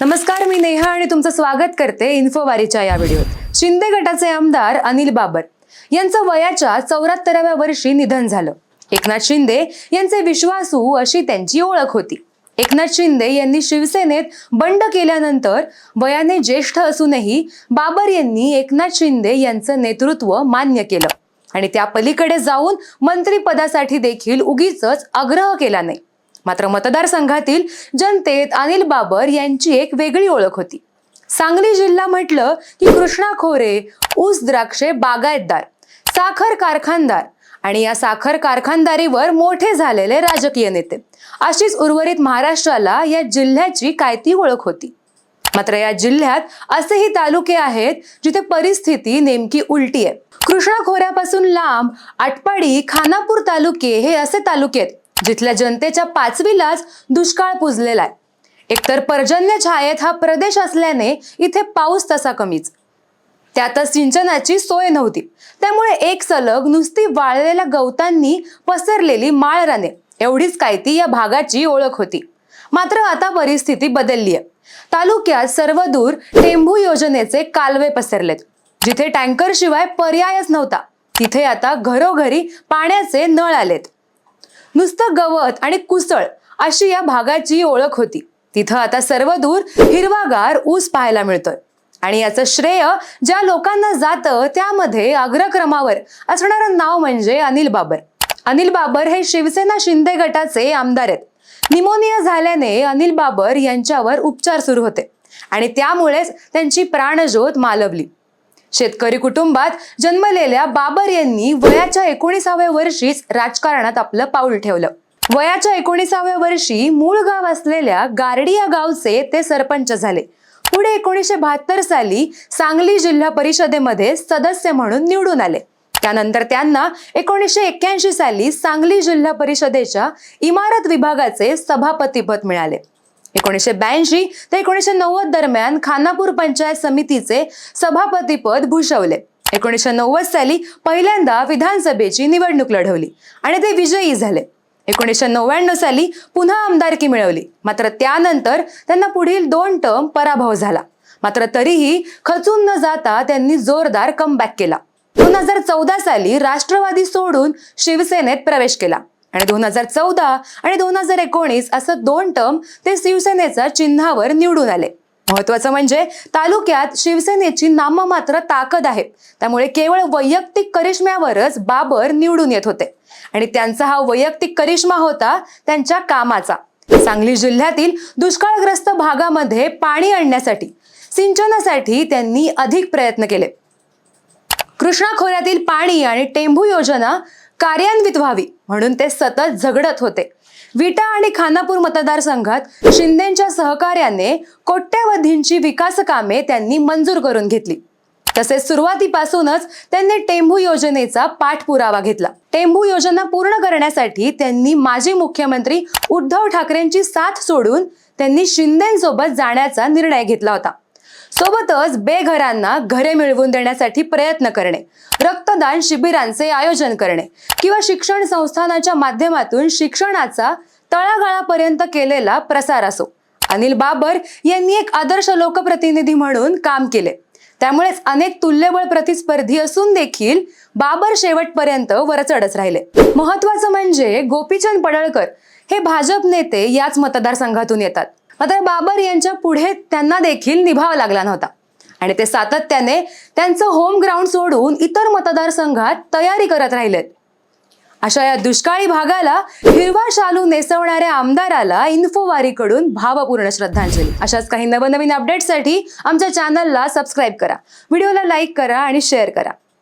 नमस्कार मी नेहा आणि तुमचं स्वागत करते इन्फोवारीच्या या व्हिडिओत. शिंदे गटाचे आमदार अनिल बाबर यांचं वयाच्या चौऱ्याहत्तराव्या वर्षी निधन झालं. एकनाथ शिंदे यांचे विश्वासू अशी त्यांची ओळख होती. एकनाथ शिंदे यांनी शिवसेनेत बंड केल्यानंतर वयाने ज्येष्ठ असूनही बाबर यांनी एकनाथ शिंदे यांचं नेतृत्व मान्य केलं. आणि त्या पलीकडे जाऊन मंत्रिपदासाठी देखील उगीच आग्रह केला नाही. मात्र मतदारसंघातील जनतेत अनिल बाबर यांची एक वेगळी ओळख होती. सांगली जिल्हा म्हटलं की कृष्णा खोरे ऊस द्राक्षे बागायतदार साखर कारखानदार आणि या साखर कारखानदारीवर मोठे झालेले राजकीय नेते. अशीच उर्वरित महाराष्ट्राला या जिल्ह्याची कायती ओळख होती. मात्र या जिल्ह्यात असेही तालुके आहेत जिथे परिस्थिती नेमकी उलटी आहे. कृष्णा खोऱ्यापासून लांब आटपाडी खानापूर तालुके हे असे तालुके आहेत. जिथल्या जनतेच्या पाचवीलाच दुष्काळ पुजलेला आहे. एकतर पर्जन्य छायेत हा प्रदेश असल्याने इथे पाऊस तसा कमीच. त्यातच सिंचनाची सोय नव्हती. त्यामुळे एक सलग नुसती वाळलेल्या गवतांनी पसरलेली माळराने एवढीच काय ती या भागाची ओळख होती. मात्र आता परिस्थिती बदलली आहे. तालुक्यात सर्वदूर टेंभू योजनेचे कालवे पसरलेत. जिथे टँकर शिवाय पर्यायच नव्हता तिथे आता घरोघरी पाण्याचे नळ आलेत. नुसतं गवत आणि कुसळ अशी या भागाची ओळख होती. तिथं आता सर्वदूर हिरवागार ऊस पाहायला मिळतोय. आणि याचं श्रेय ज्या लोकांना जातं त्यामध्ये अग्रक्रमावर असणारं नाव म्हणजे अनिल बाबर. अनिल बाबर हे शिवसेना शिंदे गटाचे आमदार आहेत. निमोनिया झाल्याने अनिल बाबर यांच्यावर उपचार सुरू होते. आणि त्यामुळेच त्यांची प्राणज्योत मालवली. शेतकरी कुटुंबात जन्मलेल्या बाबर यांनी वयाच्या एकोणीसाव्या वर्षीच राजकारणात आपलं पाऊल ठेवलं. वयाच्या एकोणीसाव्या वर्षी मूळ गाव असलेल्या गारडी या गावचे ते सरपंच झाले. पुढे एकोणीसशे बहात्तर साली सांगली जिल्हा परिषदेमध्ये सदस्य म्हणून निवडून आले. त्यानंतर त्यांना एकोणीसशे एक्क्याऐंशी साली सांगली जिल्हा परिषदेच्या इमारत विभागाचे सभापतीपद मिळाले. एकोणीसशे ब्याऐंशी ते एकोणीसशे नव्वद दरम्यान खानापूर पंचायत समितीचे सभापतीपद भूषवले. एकोणीसशे नव्वद साली पहिल्यांदा विधानसभेची निवडणूक लढवली आणि ते विजयी झाले. एकोणीसशे नव्याण्णव साली पुन्हा आमदारकी मिळवली. मात्र त्यानंतर त्यांना पुढील दोन टर्म पराभव झाला. मात्र तरीही खचून न जाता त्यांनी जोरदार कमबॅक केला. दोन हजार चौदा साली राष्ट्रवादी सोडून शिवसेनेत प्रवेश केला. आणि दोन हजार चौदा आणि दोन हजार एकोणीस असं दोन टर्म ते शिवसेनेच्या चिन्हावर निवडून आले. महत्वाचं म्हणजे तालुक्यात शिवसेनेची नाममात्र ताकद आहे. त्यामुळे केवळ वैयक्तिक करिश्म्यावरच बाबर निवडून येत होते. आणि त्यांचा हा वैयक्तिक करिश्मा होता त्यांच्या कामाचा. सांगली जिल्ह्यातील दुष्काळग्रस्त भागामध्ये पाणी आणण्यासाठी सिंचनासाठी त्यांनी अधिक प्रयत्न केले. कृष्णा खोऱ्यातील पाणी आणि टेंभू योजना कार्यान्वित व्हावी म्हणून ते सतत झगडत होते. विटा आणि खानापूर मतदारसंघात शिंदेच्या सहकार्याने कोट्यवधींची विकास कामे त्यांनी मंजूर करून घेतली. तसेच सुरुवातीपासूनच त्यांनी टेंभू योजनेचा पाठपुरावा घेतला. टेंभू योजना पूर्ण करण्यासाठी त्यांनी माजी मुख्यमंत्री उद्धव ठाकरेंची साथ सोडून त्यांनी शिंदेसोबत जाण्याचा निर्णय घेतला होता. सोबतच बेघरांना घरे मिळवून देण्यासाठी प्रयत्न करणे रक्तदान शिबिरांचे आयोजन करणे किंवा शिक्षण संस्थानाच्या माध्यमातून शिक्षणाचा तळागाळापर्यंत केलेला प्रसार असो. अनिल बाबर यांनी एक आदर्श लोकप्रतिनिधी म्हणून काम केले. त्यामुळेच अनेक तुल्यबळ प्रतिस्पर्धी असून देखील बाबर शेवटपर्यंत वरचढच राहिले. महत्वाचं म्हणजे गोपीचंद पडळकर हे भाजप नेते याच मतदारसंघातून येतात. मात्र बाबर यांच्या पुढे त्यांना देखील निभावा लागला नव्हता. आणि ते सातत्याने त्यांचं होम ग्राउंड सोडून इतर मतदारसंघात तयारी करत राहिलेत. अशा या दुष्काळी भागाला हिरवा शालू नेसवणाऱ्या आमदाराला इन्फोवारीकडून भावपूर्ण श्रद्धांजली. अशाच काही नवनवीन अपडेटसाठी आमच्या चॅनलला सबस्क्राईब करा. व्हिडिओला लाईक करा आणि शेअर करा.